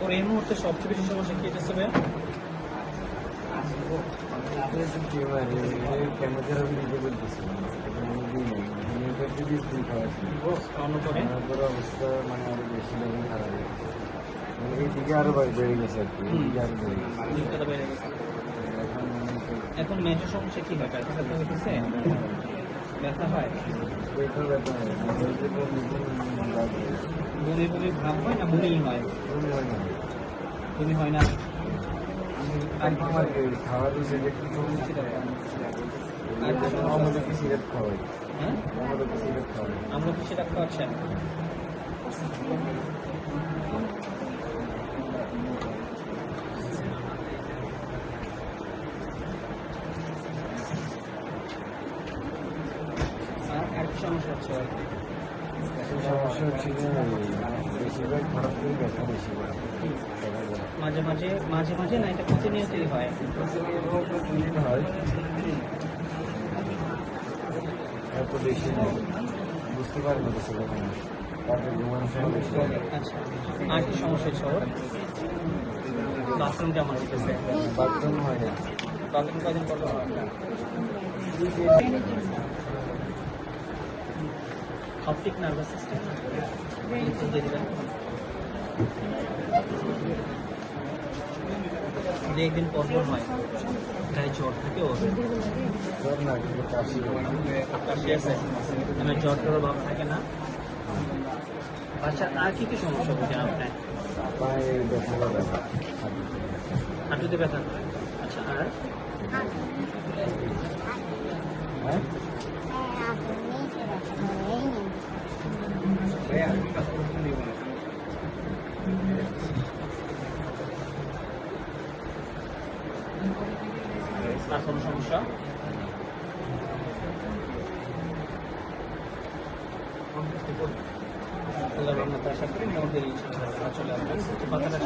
ওর এই মুহূর্তে সবচেয়ে বেশি সমস্যা কি পরে তারপরে অবস্থা মানে আরও বেশি খারাপ এইদিকে আরও বেড়ে গেছে আর কি এইদিকে আরও বেড়ে গেছে। দিকটা বেড়ে গেছে। এখন এখন মেজর সমস্যা কি হয়? ব্যথা ব্যথা হইতেছে? ব্যথা হয়? পেটও ব্যথা হয় বমি বমি ভাব হয় না বমি হয়? বমি হয় না। বমি হয় না? আর কি খাওয়া দিয়েছে যে একটু যখন আমাদেরকে সিগারেট খাওয়াই। হ্যাঁ? আমাদেরকে সিগারেট খাওয়াই। আমরা কি সেটা কি সমস্যা হচ্ছে? সমস্যা হচ্ছে বেশিরভাগ খারাপ করে ব্যথা বেশি মাঝে মাঝে মাঝে মাঝে না এটা প্রতিনিয়তই হয়। প্রতিদিন হয় এত বেশি বুঝতে পারে না কিছু কখনো তারপরে ঘুমানোর সময় বেশি আচ্ছা আর কি সমস্যা হচ্ছে বাথরুম কেমন হইতেছে? বাথরুম হয় না বাথরুম পর পর হয়? অপটিক নার্ভাস সিস্টেম একদিন পর পর হয় গায়ে জ্বর থাকে ওর না কাশি। আছে? মানে জ্বর টর ভাব থাকে না? আচ্ছা আর কি কি সমস্যা বুঝেন আপনার? পায়ে ব্যথা করে? হাঁটুতে ব্যথা আচ্ছা আর আর কোনো সমস্যা আল্লাহ রহমত আশা করি মোটামুটি ইনশাআল্লাহ চলে আসবেন। এই পাতাটা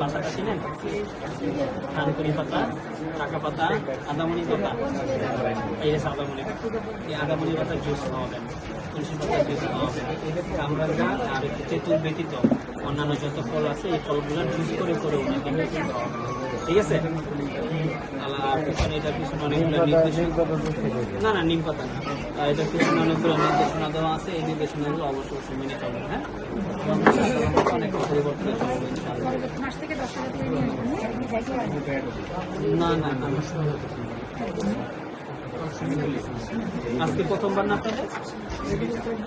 পাতাটা চিনেন থানকুনি পাতা টাকা পাতা আদামনি পাতা এই যে আদামনি পাতা এই আদামনি পাতার জুস খাওয়াবেন তুলসী পাতার জুস খাওয়াবেন কামরাঙ্গা আর তেঁতুল ব্যতীত অন্যান্য যত ফল আছে এই ফলগুলোর জুস করে করে ওনাকে ঠিক আছে আর পিছনে এটার পিছনে অনেকগুলো। না না নিম পাতা না এটার পিছনে অনেকগুলো নির্দেশনা দেওয়া আছে এই নির্দেশনাগুলো অবশ্যই মেনে চলবেন হ্যাঁ করে নিয়ে আসবেন না না না আজকে প্রথমবার না আপনাদের?